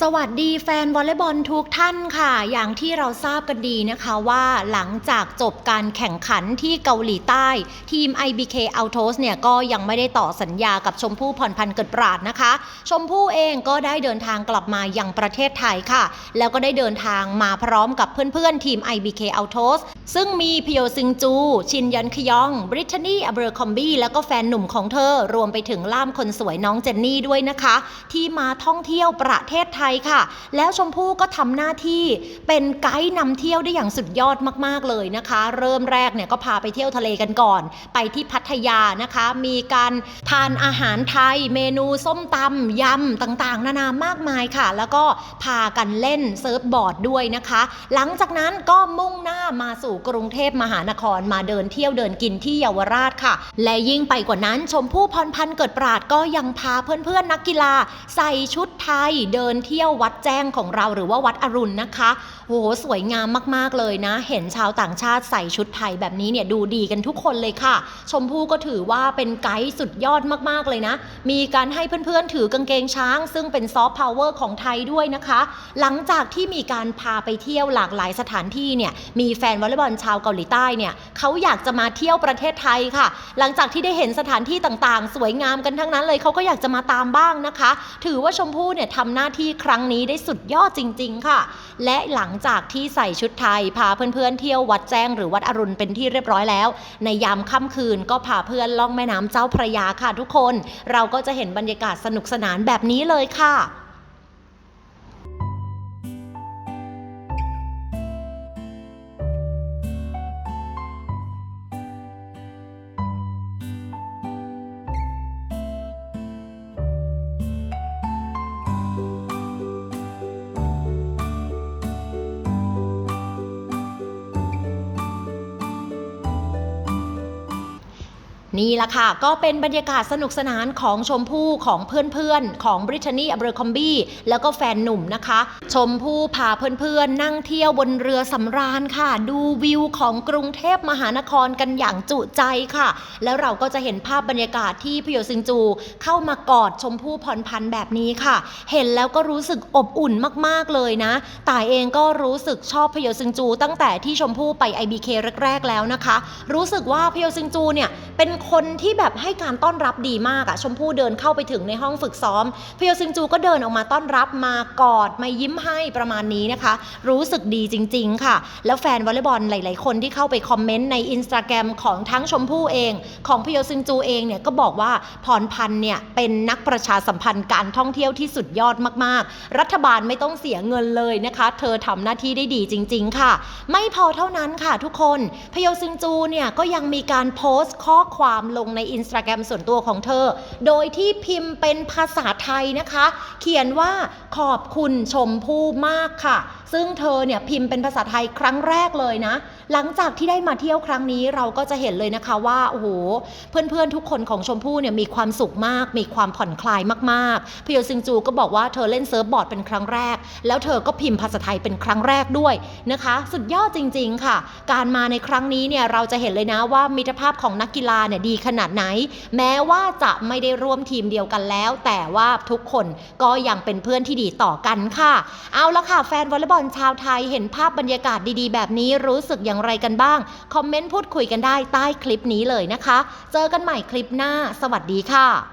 สวัสดีแฟนวอลเลย์บอลทุกท่านค่ะ อย่างที่เราทราบกันดีนะคะว่าหลังจากจบการแข่งขันที่เกาหลีใต้ ทีม IBK Autos เนี่ยก็ยังไม่ได้ต่อสัญญากับชมพู่พรพันธ์เกิดปราดนะคะ ชมพู่เองก็ได้เดินทางกลับมายังประเทศไทยค่ะ แล้วก็ได้เดินทางมาพร้อมกับเพื่อนๆ ทีม IBK Autos ซึ่งมีพโยซึงจู ชินยันคยอง บริทนีอเบอร์คอมบี้แล้วก็แฟนหนุ่มของเธอรวมไปถึงล่ามคนสวยน้องเจนนี่ด้วยนะคะ ที่มาท่องเที่ยวประเทศไทยค่ะ แล้วชมพู่ก็ทำหน้าที่เป็นไกด์นำเที่ยวได้อย่างสุดยอดมากๆเลยนะคะ เริ่มแรกเนี่ยก็พาไปเที่ยวทะเลกันก่อน ไปที่พัทยานะคะ มีการทานอาหารไทย เมนูส้มตำยำต่างๆ นานามากมายค่ะ แล้วก็พากันเล่นเซิร์ฟบอร์ดด้วยนะคะ หลังจากนั้นก็มุ่งหน้ามาสู่กรุงเทพมหานครมาเดินเที่ยวเดินกินที่เยาวราชค่ะ และยิ่งไปกว่านั้นชมพู่พรพันธ์เกิดปราดก็ยังพาเพื่อนๆนักกีฬา ใส่ชุดไทยเดินเที่ยวเที่ยวัดแจ้งของเราหรือว่าวัดอรุณนะคะโหสวยงามมากๆเลยนะ เห็นชาวต่างชาติใส่ชุดไทยแบบนี้เนี่ยดูดีกันทุกคนเลยค่ะ ชมพู่ก็ถือว่าเป็นไกด์สุดยอดมากๆเลยนะ มีการให้เพื่อนๆถือกางเกงช้าง ซึ่งเป็นซอฟต์พาวเวอร์ของไทยด้วยนะคะ หลังจากที่มีการพาไปเที่ยวหลากหลายสถานที่เนี่ยมีแฟนวอลเลย์บอลชาวเกาหลีใต้เนี่ยเขาอยากจะมาเที่ยวประเทศไทยค่ะ หลังจากที่ได้เห็นสถานที่ต่างๆ สวยงามกันทั้งนั้นเลยเขาก็อยากจะมาตามบ้างนะคะ ถือว่าชมพู่เนี่ยทำหน้าที่ครั้งนี้ได้สุดยอดจริง ๆ ค่ะ และหลังจากที่ใส่ชุดไทยพาเพื่อนๆเที่ยววัดแจ้งหรือวัดอรุณเป็นที่เรียบร้อยแล้ว ในยามค่ำคืนก็พาเพื่อนล่องแม่น้ำเจ้าพระยาค่ะทุกคน เราก็จะเห็นบรรยากาศสนุกสนานแบบนี้เลยค่ะ นี่แหละค่ะ ก็เป็นบรรยากาศสนุกสนานของชมพู่ของเพื่อนๆ ของบริทนีอเบอร์คอมบี้แล้วก็แฟนหนุ่มนะคะ ชมพู่พาเพื่อนๆ นั่งเที่ยวบนเรือสำราญค่ะ ดูวิวของกรุงเทพมหานครกันอย่างจุใจค่ะ แล้วเราก็จะเห็นภาพบรรยากาศที่พโยซิงจู เข้ามากอดชมพู่พรพันธ์แบบนี้ค่ะ เห็นแล้วก็รู้สึกอบอุ่นมากๆเลยนะต่ายเองก็รู้สึกชอบพโยซิงจู ตั้งแต่ที่ชมพู่ไป IBK แรกๆแล้วนะคะ รู้สึกว่าพโยซิงจูเนี่ยเป็นคนที่แบบให้การต้อนรับดีมากอะชมพู่เดินเข้าไปถึงในห้องฝึกซ้อมพโยซิงจูก็เดินออกมาต้อนรับมากอดมายิ้มให้ประมาณนี้นะคะ รู้สึกดีจริง ๆ ค่ะ แล้วแฟนวอลเลย์บอลหลาย ๆ คนที่เข้าไปคอมเมนต์ในอินสตาแกรมของทั้งชมพู่เอง ของพโยซิงจูเองเนี่ยก็บอกว่าพรพันธ์เนี่ยเป็นนักประชาสัมพันธ์การท่องเที่ยวที่สุดยอดมาก ๆ รัฐบาลไม่ต้องเสียเงินเลยนะคะ เธอทำหน้าที่ได้ดีจริง ๆ ค่ะ ไม่พอเท่านั้นค่ะทุกคนพโยซิงจูเนี่ยก็ยังมีการโพสต์ข้อความความลงในอินสตาแกรมส่วนตัวของเธอ โดยที่พิมพ์เป็นภาษาไทยนะคะ เขียนว่าขอบคุณชมพู่มากค่ะ ซึ่งเธอเนี่ยพิมพ์เป็นภาษาไทยครั้งแรกเลยนะ หลังจากที่ได้มาเที่ยวครั้งนี้เราก็จะเห็นเลยนะคะว่าโอ้โหเพื่อนๆทุกคนของชมพู่เนี่ยมีความสุขมาก มีความผ่อนคลายมากๆพโยซิงจูก็บอกว่าเธอเล่นเซิร์ฟบอร์ดเป็นครั้งแรก แล้วเธอก็พิมพ์ภาษาไทยเป็นครั้งแรกด้วยนะคะ สุดยอดจริง ๆค่ะ การมาในครั้งนี้เนี่ยเราจะเห็นเลยนะว่ามิตรภาพของนักกีฬาเนี่ยดีขนาดไหน แม้ว่าจะไม่ได้ร่วมทีมเดียวกันแล้ว แต่ว่าทุกคนก็ยังเป็นเพื่อนที่ดีต่อกันค่ะ เอาละค่ะแฟนวอลเลย์บอลชาวไทยเห็นภาพบรรยากาศดีๆ แบบนี้รู้สึกอย่างไรกันบ้าง คอมเมนต์พูดคุยกันได้ใต้คลิปนี้เลยนะคะ เจอกันใหม่คลิปหน้า สวัสดีค่ะ